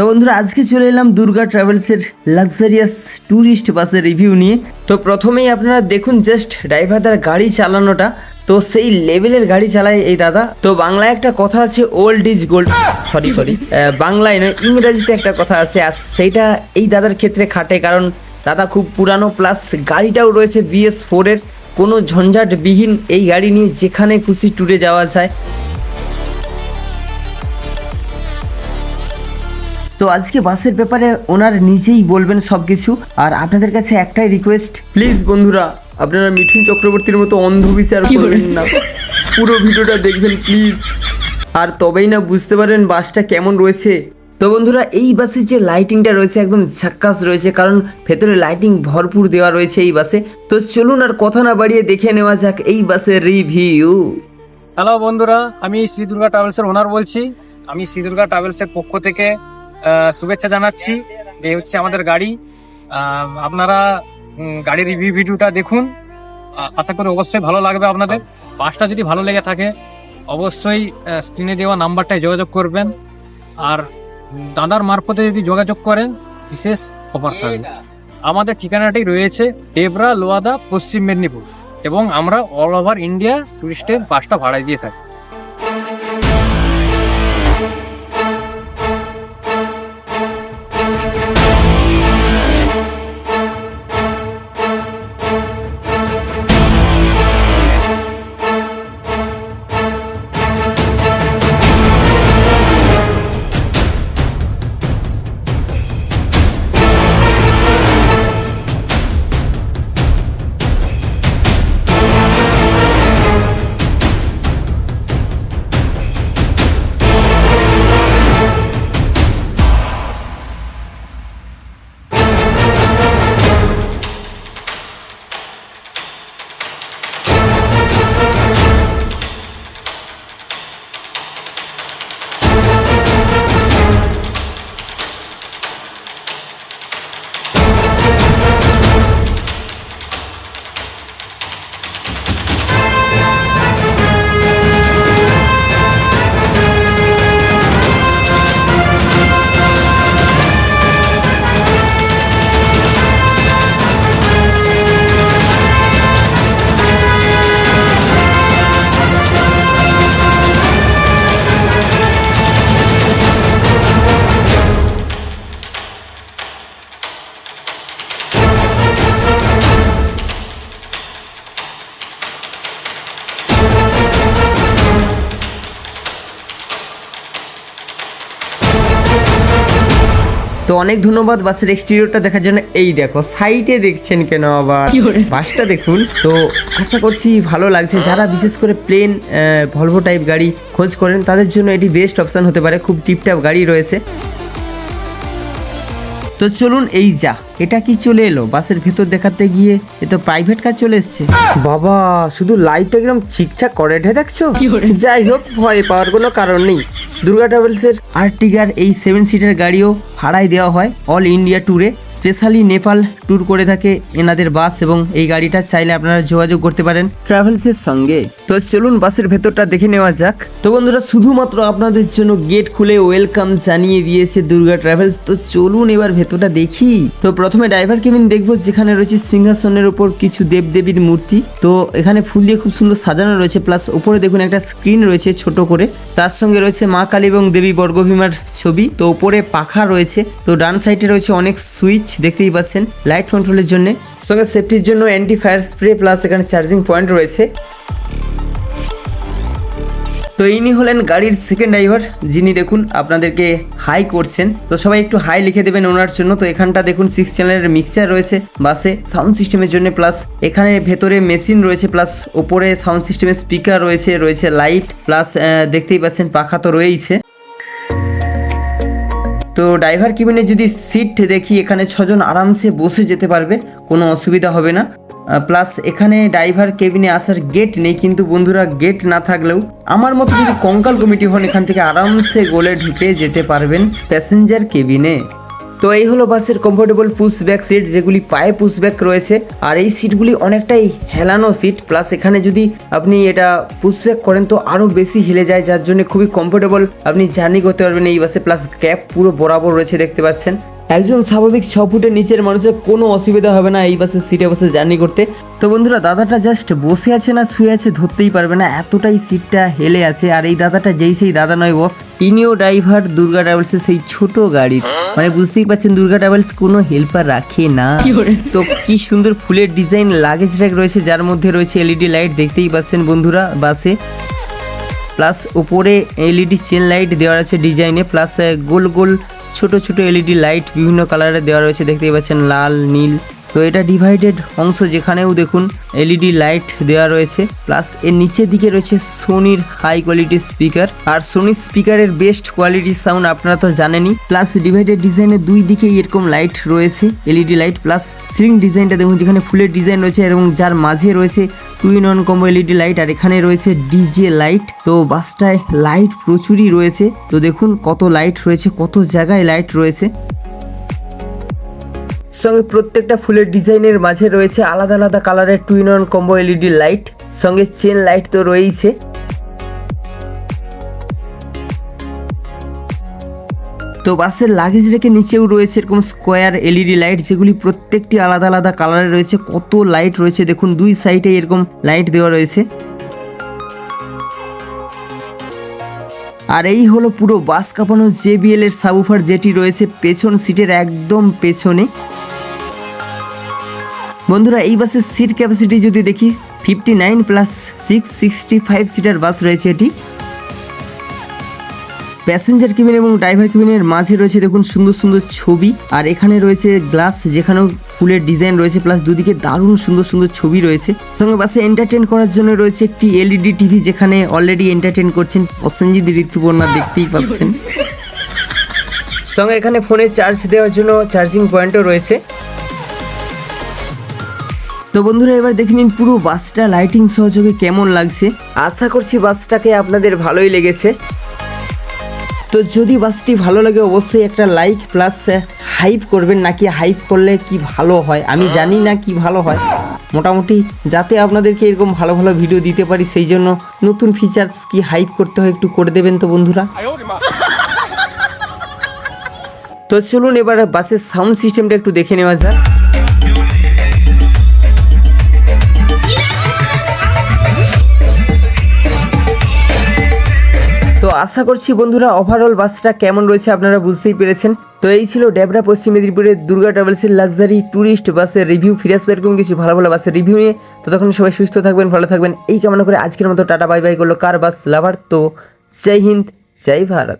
তো বন্ধুরা, আজকে চলে এলাম দুর্গা ট্রাভেলসের লাক্সারিয়াস ট্যুরিস্ট বাসের রিভিউ নিয়ে। তো প্রথমেই আপনারা দেখুন জাস্ট ড্রাইভারদার গাড়ি চালানোটা। তো সেই লেভেলের গাড়ি চালায় এই দাদা। তো বাংলায় একটা কথা আছে old is gold sorry sorry বাংলায় নয়, ইংরেজিতে একটা কথা আছে, আর সেইটা এই দাদার ক্ষেত্রে খাটে, কারণ দাদা খুব পুরানো প্লাস গাড়িটাও রয়েছে বিএস ফোরের কোনো ঝঞ্ঝাটবিহীন এই গাড়ি নিয়ে যেখানে খুশি ট্যুরে যাওয়া যায়। তো আজকে বাসের ব্যাপারে ওনার নিজেই বলবেন সব কিছু আর আপনাদের কাছে একটাই রিকোয়েস্ট প্লিজ বন্ধুরা আপনারা মিঠুন চক্রবর্তীর মতো অন্ধবিচার করবেন না। পুরো ভিডিওটা দেখবেন প্লিজ আর তবেই না বুঝতে পারবেন বাসটা কেমন রয়েছে। তো বন্ধুরা এই বাসে যে লাইটিংটা রয়েছে একদম ঝাক্কাস রয়েছে কারণ ভেতরে লাইটিং ভরপুর দেওয়া রয়েছে এই বাসে। তো চলুন আর কথা না বাড়িয়ে দেখে নেওয়া যাক এই বাসের রিভিউ হ্যালো বন্ধুরা আমি শ্রী দুর্গা ট্রাভেলসের ওনার বলছি। আমি শ্রী দুর্গা ট্রাভেলসের পক্ষ থেকে শুভেচ্ছা জানাচ্ছি। এই হচ্ছে আমাদের গাড়ি। আপনারা গাড়ির রিভিউ ভিডিওটা দেখুন। আশা করি অবশ্যই ভালো লাগবে আপনাদের। বাসটা যদি ভালো লেগে থাকে, অবশ্যই স্ক্রিনে দেওয়া নাম্বারটায় যোগাযোগ করবেন। আর দাদার মারফতে যদি যোগাযোগ করেন, বিশেষ অফার থাকবে। আমাদের ঠিকানাটি রয়েছে ডেবরা লোয়াদা, পশ্চিম মেদিনীপুর। এবং আমরা অল ওভার ইন্ডিয়া টুরিস্টের বাসটা ভাড়ায় দিয়ে থাকি। অনেক ধন্যবাদ বাসের এক্সটিরিয়রটা দেখার জন্য। এই দেখো সাইডে দেখছেন কেন আবার? বাসটা দেখুন। তো আশা করছি ভালো লাগছে। যারা বিশেষ করে প্লেন ভলভো টাইপ গাড়ি খোঁজ করেন তাদের জন্য এটি বেস্ট অপশন হতে পারে। খুব টিপটাপ গাড়ি রয়েছে। তো চলুন এই যা এটা কি চলে এলো? বাসের ভেতর দেখাতে গিয়ে এ তো প্রাইভেট কার চলে এসছে। বাবা শুধু লাইটটা একদম ঠিকঠাক করে ঢে দেখছ? যাই হোক ভয় পাওয়ার কোনো কারণ নেই। দুর্গা ট্রাভেলসের আর্টিগার এই সেভেন সিটার গাড়িও ভাড়ায় দেওয়া হয় অল ইন্ডিয়া ট্যুরে স্পেশালি নেপাল ট্যুর করে থাকে এনাদের বাস এবং এই গাড়িটা চাইলে আপনারা যোগাযোগ করতে পারেন ট্রাভেলসের সঙ্গে। তো চলুন বাসের ভেতরটা দেখে নেওয়া যাক। তো বন্ধুরা শুধুমাত্র আপনাদের জন্য গেট খুলে ওয়েলকাম জানিয়ে দিয়েছে দুর্গা ট্রাভেলস। তো চলুন এবার ভেতরটা দেখি। তো প্রথমে ড্রাইভার কেবিন দেখব যেখানে রয়েছে সিংহাসনের উপর কিছু দেবদেবীর মূর্তি। তো এখানে ফুল দিয়ে খুব সুন্দর সাজানো রয়েছে প্লাস উপরে দেখুন একটা স্ক্রিন রয়েছে ছোট করে। তার সঙ্গে রয়েছে মা কালী এবং দেবী বর্গভীমার ছবি। তো উপরে পাখা রয়েছে। তো ডান সাইডে রয়েছে অনেক সুইচ। দেখতেই পাচ্ছেন। লাইট কন্ট্রোলের জন্য। সঙ্গে সেফটির জন্য অ্যান্টি ফায়ার স্প্রে প্লাস এখানে চার্জিং পয়েন্ট রয়েছে। তো ইনি হলেন গাড়ির সেকেন্ড ড্রাইভার যিনি দেখুন আপনাদেরকে হাই করছেন। তো সবাই একটু হাই লিখে দেবেন ওনার জন্য। তো এখানটা দেখুন সিক্স চ্যানেলের মিক্সচার রয়েছে বাসে সাউন্ড সিস্টেমের জন্য প্লাস এখানে ভেতরে মেশিন রয়েছে প্লাস ওপরে সাউন্ড সিস্টেমের স্পিকার রয়েছে রয়েছে লাইট প্লাস দেখতেই পাচ্ছেন পাখা তো রয়েইছে। তো ড্রাইভার কেবিনে যদি সিট দেখি, এখানে ছজন আরামসে বসে যেতে পারবে, কোনো অসুবিধা হবে না। প্লাস এখানে ড্রাইভার কেবিনে আসার গেট নেই, কিন্তু বন্ধুরা গেট না থাকলেও আমার মতো যদি কঙ্কাল কমিটি হন, এখান থেকে আরামসে গোলে ঢুকে যেতে পারবেন প্যাসেঞ্জার কেবিনে। তো এই হলো বাসের কমফোর্টেবল পুশ ব্যাক সিট যেগুলি পায়ে পুশ ব্যাক রয়েছে। আর এই সিটগুলি অনেকটাই হেলানো সিট প্লাস এখানে যদি আপনি এটা পুশ ব্যাক করেন, তো আরও বেশি হেলে যায়, যার জন্য খুবই কমফোর্টেবল আপনি জার্নি করতে পারবেন এই বাসে প্লাস ক্যাপ পুরো বরাবর রয়েছে, দেখতে পাচ্ছেন। একজন স্বাভাবিক ছ ফুটের নিচের মানুষের কোনো অসুবিধা হবে না এই বাসের সিটে বসে জার্নি করতে। তো বন্ধুরা দাদাটা জাস্ট বসে আছে না শুয়ে আছে ধরতেই পারবে না এতটাই সিটটা হেলে আছে। আর এই দাদাটা যেই সেই দাদা নয় বস ইনিও ড্রাইভার দুর্গা ট্রাভেলসের সেই ছোট গাড়ির। মানে বুঝতেই পারছেন দুর্গা ট্রাভেলস কোনো হেল্পার রাখে না। তো কি সুন্দর ফুলের ডিজাইন লাগেজ র্যাক রয়েছে যার মধ্যে রয়েছে এলইডি লাইট দেখতেই পাচ্ছেন বন্ধুরা বাসে। প্লাস উপরে এলইডি চেন লাইট দেওয়া আছে ডিজাইনে প্লাস গোল গোল ছোট ছোট এলইডি লাইট বিভিন্ন কালারে দেওয়া রয়েছে, দেখতেই পাচ্ছেন লাল, নীল। তো এটা ডিভাইডেড অংশ যেখানেও দেখুন এলইডি লাইট দেওয়া রয়েছে প্লাস এর নিচের দিকে রয়েছে সোনির হাই কোয়ালিটির স্পিকার আর সোনির স্পিকারের বেস্ট কোয়ালিটির সাউন্ড আপনারা তো জানেনই প্লাস ডিভাইডেড ডিজাইনের দুই দিকেই এরকম লাইট রয়েছে এলইডি লাইট প্লাস সিলিং ডিজাইনটা দেখুন, যেখানে ফুলের ডিজাইন রয়েছে এবং যার মাঝে রয়েছে two in one combo LED light আর এখানে রয়েছে ডিজে লাইট। তো বাসটায় লাইট প্রচুরই রয়েছে। তো দেখুন কত লাইট রয়েছে, কত জায়গায় লাইট রয়েছে। সঙ্গে প্রত্যেকটা ফুলের ডিজাইনের মাঝে রয়েছে আলাদা আলাদা কালারের two in one combo LED light. সঙ্গে চেন লাইট তো রয়েইছে। তো বাসের লাগেজ রেখে নিচেও রয়েছে এরকম স্কোয়ার এলইডি লাইট যেগুলি প্রত্যেকটি আলাদা আলাদা কালারে রয়েছে। কত লাইট রয়েছে দেখুন, দুই সাইডে এরকম লাইট দেওয়া রয়েছে। আর এই হলো পুরো বাস কাঁপানো জেবিএল এর সাবুফার যেটি রয়েছে পেছন সিটের একদম পেছনে। বন্ধুরা, এই বাসের সিট ক্যাপাসিটি যদি দেখি fifty nine plus six sixty five seater bus রয়েছে এটি। প্যাসেঞ্জার কেবিন এবং ড্রাইভার কেবিনের মাঝে রয়েছে দেখুন সুন্দর সুন্দর ছবি। আর এখানে রয়েছে গ্লাস, যেখানেও ফুলের ডিজাইন রয়েছে, প্লাস দুদিকে দারুণ সুন্দর সুন্দর ছবি রয়েছে। সঙ্গে বাসে এন্টারটেন করার জন্য রয়েছে একটি এলইডি টিভি যেখানে অলরেডি এন্টারটেন করছেন প্রসেনজিৎ ঋতুপর্ণা, দেখতেই পাচ্ছেন। সঙ্গে এখানে ফোনে চার্জ দেওয়ার জন্য চার্জিং পয়েন্টও রয়েছে। তো বন্ধুরা, এবার দেখে নিন পুরো বাসটা লাইটিং সহযোগে কেমন লাগছে। আশা করছি বাসটাকে আপনাদের ভালোই লেগেছে। তো যদি বাসটি ভালো লাগে অবশ্যই একটা লাইক প্লাস হাইপ করবেন নাকি হাইপ করলে কি ভালো হয়? আমি জানি না কি ভালো হয়। মোটামুটি যাতে আপনাদেরকে এরকম ভালো ভালো ভিডিও দিতে পারি সেই জন্য নতুন ফিচার্স কি হাইপ করতে হয় একটু করে দেবেন তো বন্ধুরা। তো চলুন এবার বাসের সাউন্ড সিস্টেমটা একটু দেখে নেওয়া যাক। আশা করছি বন্ধুরা ওভারঅল বাসটা কেমন রয়েছে আপনারা বুঝতেই পেরেছেন। তো এই ছিল ডেবরা পশ্চিম মেদিনীপুরের দুর্গা ট্রাভেলসের লাক্সারি ট্যুরিস্ট বাসের রিভিউ ফিরে আসবে এরকম কিছু ভালো ভালো বাসের রিভিউ নিয়ে। ততক্ষণ সবাই সুস্থ থাকবেন, ভালো থাকবেন। এই কামনা করে আজকের মতো টাটা বাই বাই করল কার বাস লাভার তো জয় হিন্দ, জয় ভারত।